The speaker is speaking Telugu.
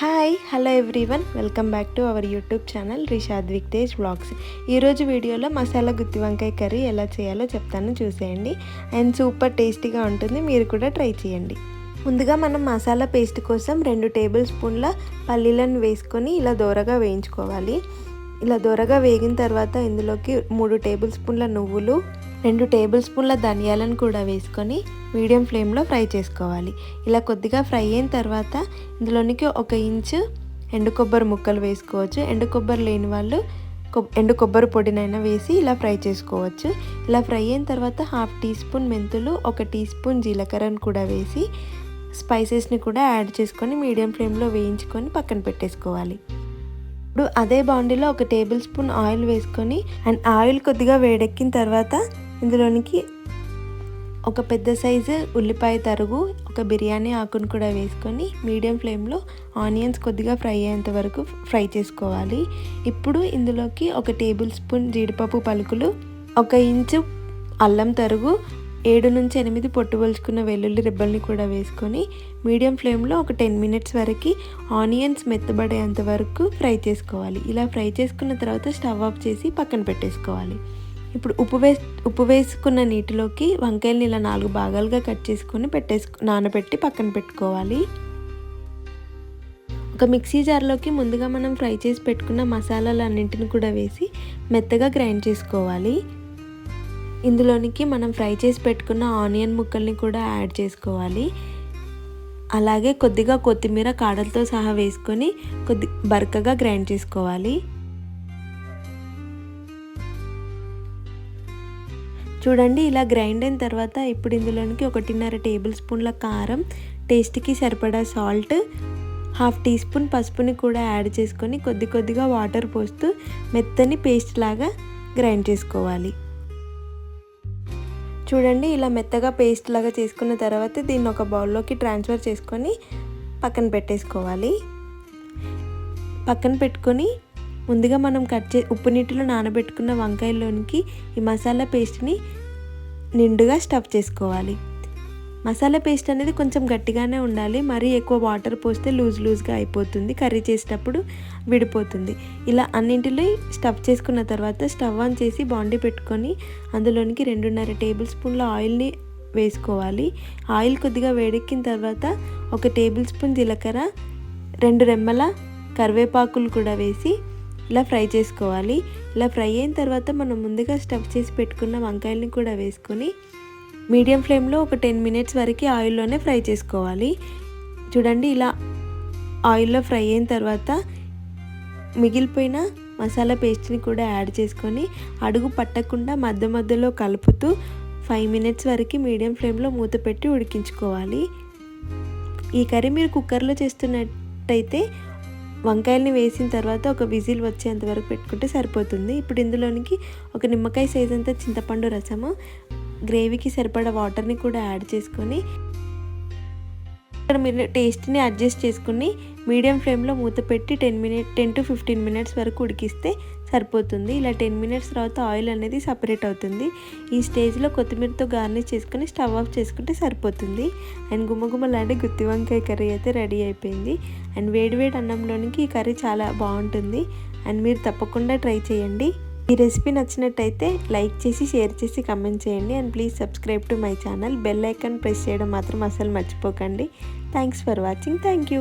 Hi hello everyone welcome back to our YouTube channel Rishad Tej blogs ఈరోజు వీడియోలో మసాలా గుత్తి వంకాయ కర్రీ ఎలా చేయాలో చెప్తాను చూసేయండి. అండ్ సూపర్ టేస్టీగా ఉంటుంది. మీరు కూడా ట్రై చేయండి. ముందుగా మనం మసాలా పేస్ట్ కోసం రెండు టేబుల్ స్పూన్ల పల్లీలను వేసుకొని ఇలా దోరగా వేయించుకోవాలి. ఇలా దోరగా వేగిన తర్వాత ఇందులోకి మూడు టేబుల్ స్పూన్ల నువ్వులు రెండు టేబుల్ స్పూన్ల ధనియాలను కూడా వేసుకొని మీడియం ఫ్లేమ్లో ఫ్రై చేసుకోవాలి. ఇలా కొద్దిగా ఫ్రై అయిన తర్వాత ఇందులోనికి ఒక ఇంచు ఎండు కొబ్బరి ముక్కలు వేసుకోవచ్చు. ఎండు కొబ్బరి లేని వాళ్ళు ఎండు కొబ్బరి పొడినైనా వేసి ఇలా ఫ్రై చేసుకోవచ్చు. ఇలా ఫ్రై అయిన తర్వాత హాఫ్ టీ స్పూన్ మెంతులు ఒక టీ స్పూన్ జీలకర్రను కూడా వేసి స్పైసెస్ని కూడా యాడ్ చేసుకొని మీడియం ఫ్లేమ్లో వేయించుకొని పక్కన పెట్టేసుకోవాలి. ఇప్పుడు అదే బాండీలో ఒక టేబుల్ స్పూన్ ఆయిల్ వేసుకొని అండ్ ఆయిల్ కొద్దిగా వేడెక్కిన తర్వాత ఇందులోనికి ఒక పెద్ద సైజు ఉల్లిపాయ తరుగు ఒక బిర్యానీ ఆకును కూడా వేసుకొని మీడియం ఫ్లేమ్లో ఆనియన్స్ కొద్దిగా ఫ్రై అయ్యేంత వరకు ఫ్రై చేసుకోవాలి. ఇప్పుడు ఇందులోకి ఒక టేబుల్ స్పూన్ జీడిపప్పు పలుకులు ఒక ఇంచు అల్లం తరుగు ఏడు నుంచి ఎనిమిది పొట్టుబలుచుకున్న వెల్లుల్లి రిబ్బల్ని కూడా వేసుకొని మీడియం ఫ్లేమ్లో ఒక టెన్ మినిట్స్ వరకు ఆనియన్స్ మెత్తబడేంత వరకు ఫ్రై చేసుకోవాలి. ఇలా ఫ్రై చేసుకున్న తర్వాత స్టవ్ ఆఫ్ చేసి పక్కన పెట్టేసుకోవాలి. ఇప్పుడు ఉప్పు వేసి ఉప్పు వేసుకున్న నీటిలోకి వంకాయలని ఇలా నాలుగు భాగాలుగా కట్ చేసుకొని పెట్టేసుకు నానబెట్టి పక్కన పెట్టుకోవాలి. ఒక మిక్సీ జార్లోకి ముందుగా మనం ఫ్రై చేసి పెట్టుకున్న మసాలాలు అన్నింటిని కూడా వేసి మెత్తగా గ్రైండ్ చేసుకోవాలి. ఇందులోనికి మనం ఫ్రై చేసి పెట్టుకున్న ఆనియన్ ముక్కల్ని కూడా యాడ్ చేసుకోవాలి. అలాగే కొద్దిగా కొత్తిమీర కాడలతో సహా వేసుకొని కొద్ది బరకగా గ్రైండ్ చేసుకోవాలి. చూడండి ఇలా గ్రైండ్ అయిన తర్వాత ఇప్పుడు ఇందులోనికి ఒకటిన్నర టేబుల్ స్పూన్ల కారం టేస్ట్కి సరిపడా సాల్ట్ హాఫ్ టీ స్పూన్ పసుపుని కూడా యాడ్ చేసుకొని కొద్ది కొద్దిగా వాటర్ పోస్తూ మెత్తని పేస్ట్ లాగా గ్రైండ్ చేసుకోవాలి. చూడండి ఇలా మెత్తగా పేస్ట్ లాగా చేసుకున్న తర్వాత దీన్ని ఒక బౌల్లోకి ట్రాన్స్ఫర్ చేసుకొని పక్కన పెట్టేసుకోవాలి. పక్కన పెట్టుకొని ముందుగా మనం కట్ చే ఉప్పు నీటిలో నానబెట్టుకున్న వంకాయలోనికి ఈ మసాలా పేస్ట్ని నిండుగా స్టఫ్ చేసుకోవాలి. మసాలా పేస్ట్ అనేది కొంచెం గట్టిగానే ఉండాలి. మరీ ఎక్కువ వాటర్ పోస్తే లూజ్ లూజ్గా అయిపోతుంది. కర్రీ చేసేటప్పుడు విడిపోతుంది. ఇలా అన్నింటిలో స్టఫ్ చేసుకున్న తర్వాత స్టవ్ ఆన్ చేసి బాండీ పెట్టుకొని అందులోనికి రెండున్నర టేబుల్ స్పూన్ల ఆయిల్ని వేసుకోవాలి. ఆయిల్ కొద్దిగా వేడెక్కిన తర్వాత ఒక టేబుల్ స్పూన్ జీలకర్ర రెండు రెమ్మల కరివేపాకులు కూడా వేసి ఇలా ఫ్రై చేసుకోవాలి. ఇలా ఫ్రై అయిన తర్వాత మనం ముందుగా స్టఫ్ చేసి పెట్టుకున్న వంకాయల్ని కూడా వేసుకొని మీడియం ఫ్లేమ్లో ఒక టెన్ మినిట్స్ వరకు ఆయిల్లోనే ఫ్రై చేసుకోవాలి. చూడండి ఇలా ఆయిల్లో ఫ్రై అయిన తర్వాత మిగిలిపోయిన మసాలా పేస్ట్ని కూడా యాడ్ చేసుకొని అడుగు పట్టకుండా మధ్య మధ్యలో కలుపుతూ ఫైవ్ మినిట్స్ వరకు మీడియం ఫ్లేమ్లో మూత పెట్టి ఉడికించుకోవాలి. ఈ కర్రీ మీరు కుక్కర్లో చేస్తున్నట్టయితే వంకాయల్ని వేసిన తర్వాత ఒక విజిల్ వచ్చేంత వరకు పెట్టుకుంటే సరిపోతుంది. ఇప్పుడు ఇందులోనికి ఒక నిమ్మకాయ సైజ్ అంతా చింతపండు రసము గ్రేవీకి సరిపడా వాటర్ని కూడా యాడ్ చేసుకొని ఇక్కడ మీరు టేస్ట్ని అడ్జస్ట్ చేసుకుని మీడియం ఫ్లేమ్లో మూత పెట్టి ten minute ten to fifteen minutes వరకు ఉడికిస్తే సరిపోతుంది. ఇలా టెన్ మినిట్స్ తర్వాత ఆయిల్ అనేది సపరేట్ అవుతుంది. ఈ స్టేజ్లో కొత్తిమీరతో గార్నిష్ చేసుకుని స్టవ్ ఆఫ్ చేసుకుంటే సరిపోతుంది. అండ్ గుమ్మగుమ్మలాంటి గుత్తి వంకాయ కర్రీ అయితే రెడీ అయిపోయింది. అండ్ వేడివేడి అన్నంలోనికి ఈ కర్రీ చాలా బాగుంటుంది. అండ్ మీరు తప్పకుండా ట్రై చేయండి. ఈ రెసిపీ నచ్చినట్టయితే లైక్ చేసి షేర్ చేసి కమెంట్ చేయండి. And please subscribe to my channel. Bell icon press చేయడం మాత్రం అసలు మర్చిపోకండి. Thanks for watching. Thank you.